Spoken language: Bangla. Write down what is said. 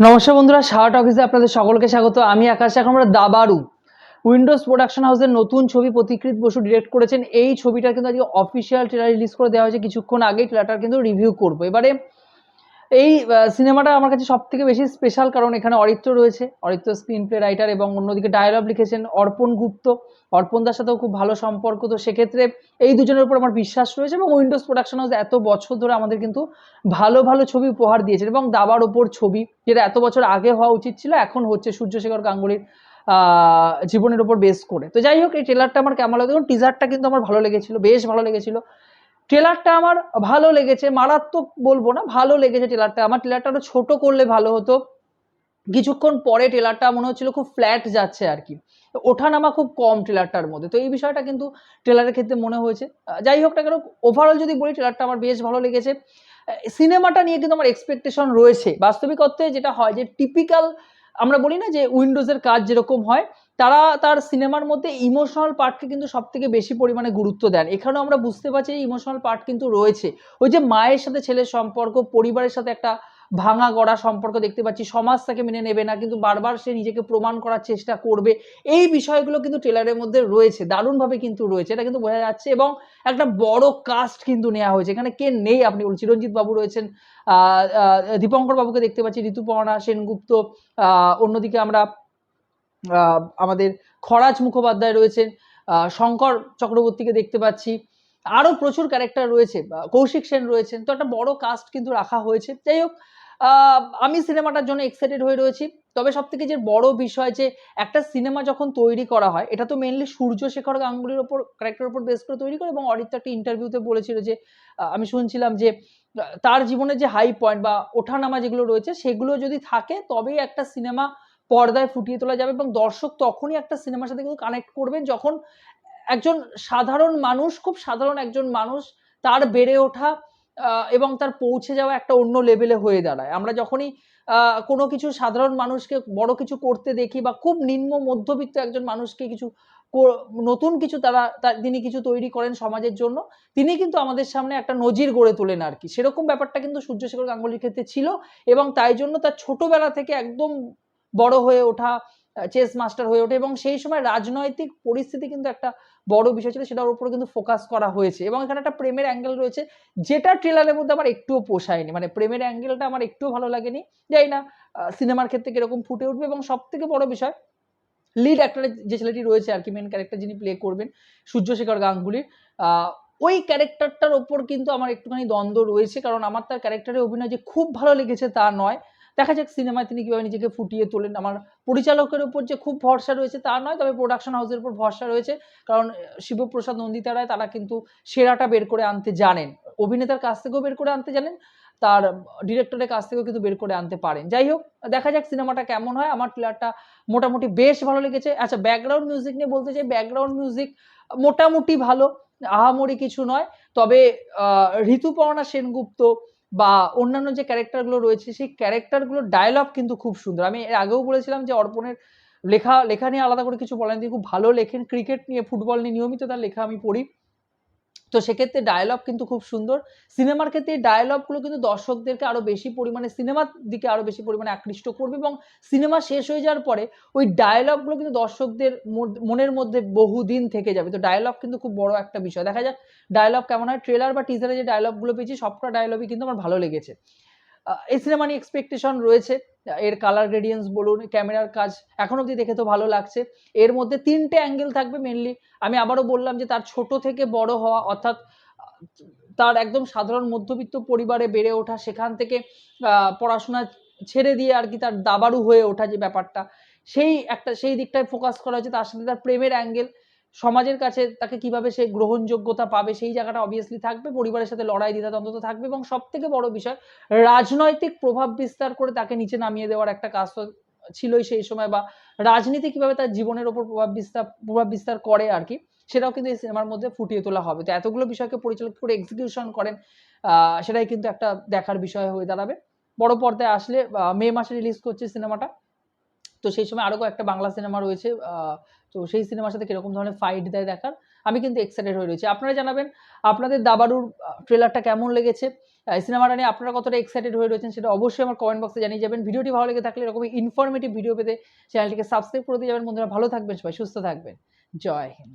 নমস্কার বন্ধুরা শার্ট অফিসে আপনাদের সকলকে স্বাগত। আমি আকাশ, এখন আমরা দাবারু উইন্ডোজ প্রোডাকশন হাউসের নতুন ছবি প্রতিকৃত বসু ডিরেক্ট করেছেন। এই ছবিটা কিন্তু আজকে অফিসিয়াল ট্রেলার রিলিজ করে দেওয়া হয়েছে। কিছুক্ষণ আগেই ট্রেলারটার কিন্তু রিভিউ করব। এবারে এই সিনেমাটা আমার কাছে সব থেকে বেশি স্পেশাল কারণ এখানে অরিত্র রয়েছে। অরিত্র স্ক্রিন প্লে রাইটার এবং অন্যদিকে ডায়লগ লিখেছেন অর্পণ গুপ্ত। অর্পণদার সাথেও খুব ভালো সম্পর্ক। তো সেক্ষেত্রে এই দুজনের উপর আমার বিশ্বাস রয়েছে এবং উইন্ডোজ প্রোডাকশন হাউস এত বছর ধরে আমাদের কিন্তু ভালো ভালো ছবি উপহার দিয়েছেন এবং দাবার ওপর ছবি, যেটা এত বছর আগে হওয়া উচিত ছিল, এখন হচ্ছে সূর্যশেখর গাঙ্গুলির জীবনের উপর বেস করে। তো যাই হোক, এই ট্রেলারটা আমার কেমন লাগে দেখুন টিজারটা কিন্তু আমার ভালো লেগেছিল, বেশ ভালো লেগেছিল। ট্রেলারটা আমার ভালো লেগেছে, মারাত্মক বলব না, ভালো লেগেছে ট্রেলারটা। আমার ট্রেলারটা আরও ছোট করলে ভালো হতো। কিছুক্ষণ পরে ট্রেলারটা মনে হচ্ছিল খুব ফ্ল্যাট যাচ্ছে আর কি। ওঠানামা খুব কম ট্রেলারটার মধ্যে। তো এই বিষয়টা কিন্তু ট্রেলারের ক্ষেত্রে মনে হয়েছে। যাই হোক না কেন ওভারঅল যদি বলি, ট্রেলারটা আমার বেশ ভালো লেগেছে। সিনেমাটা নিয়ে কিন্তু আমার এক্সপেকটেশন রয়েছে। বাস্তবিক অর্থে যেটা হয় যে টিপিক্যাল আমরা বলি না যে উইন্ডোজের কাজ যেরকম হয়, তারা তার সিনেমার মধ্যে ইমোশনাল পার্টকে কিন্তু সব থেকে বেশি পরিমাণে গুরুত্ব দেন। এখানেও আমরা বুঝতে পারছি ইমোশনাল পার্ট কিন্তু রয়েছে। ওই যে মায়ের সাথে ছেলের সম্পর্ক, পরিবারের সাথে একটা ভাঙা গড়া সম্পর্ক দেখতে পাচ্ছি। সমাজ তাকে মেনে নেবে না, কিন্তু বারবার সে নিজেকে প্রমাণ করার চেষ্টা করবে। এই বিষয়গুলো কিন্তু ট্রেলারের মধ্যে রয়েছে, দারুণভাবে কিন্তু রয়েছে। এটা কিন্তু বোঝা যাচ্ছে এবং একটা বড় কাস্ট কিন্তু নেওয়া হয়েছে। এখানে কে নেই আপনি বলুন? চিরঞ্জিত বাবু রয়েছেন দীপঙ্কর বাবুকে দেখতে পাচ্ছি, ঋতুপর্ণা সেনগুপ্ত অন্যদিকে আমরা আমাদের খরাজ মুখোপাধ্যায় রয়েছেন শঙ্কর চক্রবর্তীকে দেখতে পাচ্ছি। আরও প্রচুর ক্যারেক্টার রয়েছে কৌশিক সেন রয়েছেন। তো একটা বড় কাস্ট কিন্তু রাখা হয়েছে। যাই হোক আমি সিনেমাটার জন্য এক্সাইটেড হয়ে রয়েছি। তবে সব থেকে যে বড় বিষয় যে একটা সিনেমা যখন তৈরি করা হয়, এটা তো মেনলি সূর্যশেখর গাঙ্গুলির ওপর ক্যারেক্টার ওপর বেস করে তৈরি করে এবং অরিত্র একটা ইন্টারভিউতে বলেছিল যে আমি শুনছিলাম যে, তার জীবনে যে হাই পয়েন্ট বা ওঠানামা যেগুলো রয়েছে, সেগুলো যদি থাকে, তবেই একটা সিনেমা পর্দায় ফুটিয়ে তোলা যাবে এবং দর্শক তখনই একটা সিনেমার সাথে কিন্তু কানেক্ট করবেন। যখন একজন সাধারণ মানুষ, খুব সাধারণ একজন মানুষ, তার বেড়ে ওঠা এবং তার পৌঁছে যাওয়া একটা অন্য লেভেলে হয়ে দাঁড়ায়। আমরা যখনই কোনো কিছু সাধারণ মানুষকে বড় কিছু করতে দেখি বা খুব নিম্ন মধ্যবিত্ত একজন মানুষকে কিছু নতুন কিছু তারা তিনি কিছু তৈরি করেন সমাজের জন্য, তিনি কিন্তু আমাদের সামনে একটা নজির গড়ে তোলেন আর কি। সেরকম ব্যাপারটা কিন্তু সূর্যশেখর গাঙ্গুলির ক্ষেত্রে ছিল এবং তাই জন্য তার ছোটবেলা থেকে একদম বড় হয়ে ওঠা চেস মাস্টার হয়ে ওঠে এবং সেই সময় রাজনৈতিক পরিস্থিতি কিন্তু একটা বড় বিষয় ছিল, সেটার উপরে কিন্তু ফোকাস করা হয়েছে এবং এখানে একটা প্রেমের অ্যাঙ্গেল রয়েছে, যেটা ট্রেলারের মধ্যে আমার একটুও পোষায়নি। মানে প্রেমের অ্যাঙ্গেলটা আমার একটুও ভালো লাগেনি। যাই না সিনেমার ক্ষেত্রে কীরকম ফুটে উঠবে এবং সব থেকে বড় বিষয় লিড অ্যাক্টরের যে ছেলেটি রয়েছে আর কি মেন ক্যারেক্টার যিনি প্লে করবেন, সূর্যশেখর গাঙ্গুলির ওই ক্যারেক্টারটার ওপর কিন্তু আমার একটুখানি দ্বন্দ্ব রয়েছে, কারণ আমার তার ক্যারেক্টারের অভিনয় যে খুব ভালো লেগেছে তা নয়। দেখা যাক সিনেমায় তিনি কীভাবে নিজেকে ফুটিয়ে তোলেন। আমার পরিচালকের উপর যে খুব ভরসা রয়েছে তা নয়, তবে প্রোডাকশন হাউসের উপর ভরসা রয়েছে। কারণ শিবপ্রসাদ নন্দিতা রায় তারা কিন্তু সেরাটা বের করে আনতে জানেন। অভিনেতার কাছ থেকেও বের করে আনতে জানেন, তার ডিরেক্টরের কাছ থেকেও কিন্তু বের করে আনতে পারেন। যাই হোক, দেখা যাক সিনেমাটা কেমন হয়। আমার ট্রেলারটা মোটামুটি বেশ ভালো লেগেছে। আচ্ছা ব্যাকগ্রাউন্ড মিউজিক নিয়ে বলতে চাই ব্যাকগ্রাউন্ড মিউজিক মোটামুটি ভালো। আহামরি কিছু নয়। তবে ঋতুপর্ণা সেনগুপ্ত বা অন্যান্য যে ক্যারেক্টারগুলো রয়েছে, সেই ক্যারেক্টারগুলোর ডায়লগ কিন্তু খুব সুন্দর। আমি এর আগেও বলেছিলাম যে অর্পণের লেখা লেখা নিয়ে আলাদা করে কিছু বলেন তিনি খুব ভালো লেখেন। ক্রিকেট নিয়ে ফুটবল নিয়ে নিয়মিত তার লেখা আমি পড়ি। তো সেক্ষেত্রে ডায়লগ কিন্তু খুব সুন্দর। সিনেমার ক্ষেত্রে এই ডায়লগগুলো কিন্তু দর্শকদেরকে আরও বেশি পরিমাণে, সিনেমার দিকে আরও বেশি পরিমাণে আকৃষ্ট করবে এবং সিনেমা শেষ হয়ে যাওয়ার পরে ওই ডায়লগগুলো কিন্তু দর্শকদের মনের মধ্যে বহুদিন থেকে যাবে। তো ডায়লগ কিন্তু খুব বড় একটা বিষয়। দেখা যাক ডায়লগ কেমন হয়। ট্রেলার বা টিজারে যে ডায়লগগুলো পেয়েছি, সবটা ডায়লগই কিন্তু আমার ভালো লেগেছে। এই সিনেমা নিয়ে এক্সপেকটেশন রয়েছে। এর কালার গ্রেডিয়েন্স বলুন ক্যামেরার কাজ এখন অবধি দেখে তো ভালো লাগছে। এর মধ্যে তিনটে অ্যাঙ্গেল থাকবে মেনলি আমি আবারও বললাম যে তার ছোট থেকে বড় হওয়া, অর্থাৎ তার একদম সাধারণ মধ্যবিত্ত পরিবারে বেড়ে ওঠা, সেখান থেকে পড়াশোনা ছেড়ে দিয়ে আর কি তার দাবারু হয়ে ওঠা যে ব্যাপারটা, সেই একটা, সেই দিকটায় ফোকাস করা হয়েছে। তার সাথে তার প্রেমের অ্যাঙ্গেল সমাজের কাছে তাকে কীভাবে সে গ্রহণযোগ্যতা পাবে, সেই জায়গাটা অবভিয়াসলি থাকবে, পরিবারের সাথে লড়াই দ্বিধাদ্বন্দ্ব থাকবে এবং সব থেকে বড় বিষয়, রাজনৈতিক প্রভাব বিস্তার করে তাকে নিচে নামিয়ে দেওয়ার একটা কাজ তো ছিলই সেই সময় বা রাজনীতি কীভাবে তার জীবনের ওপর প্রভাব বিস্তার প্রভাব বিস্তার করে আর কি, সেটাও কিন্তু এই সিনেমার মধ্যে ফুটিয়ে তোলা হবে। তো এতগুলো বিষয়কে পরিচালক করে এক্সিকিউশন করেন সেটাই কিন্তু একটা দেখার বিষয় হয়ে দাঁড়াবে। বড় পর্দায় আসলে মে মাসে রিলিজ করছে সিনেমাটা তো সেই সময় আরও একটা বাংলা সিনেমা রয়েছে তো সেই সিনেমার সাথে কীরকম ধরনের ফাইট দেয় দেখার, আমি কিন্তু এক্সাইটেড হয়ে রয়েছি। আপনারা জানাবেন, আপনাদের দাবারুর ট্রেলারটা কেমন লেগেছে? সিনেমাটা নিয়ে আপনারা কতটা এক্সাইটেড হয়ে রয়েছেন সেটা অবশ্যই আমার কমেন্ট বক্সে জানিয়ে যাবেন। ভিডিওটি ভালো লেগে থাকলে এরকমই ইনফরমেটিভ ভিডিও পেতে চ্যানেলটিকে সাবস্ক্রাইব করে দিয়ে যাবেন। বন্ধুরা ভালো থাকবেন, সবাই সুস্থ থাকবেন। জয় হিন্দ।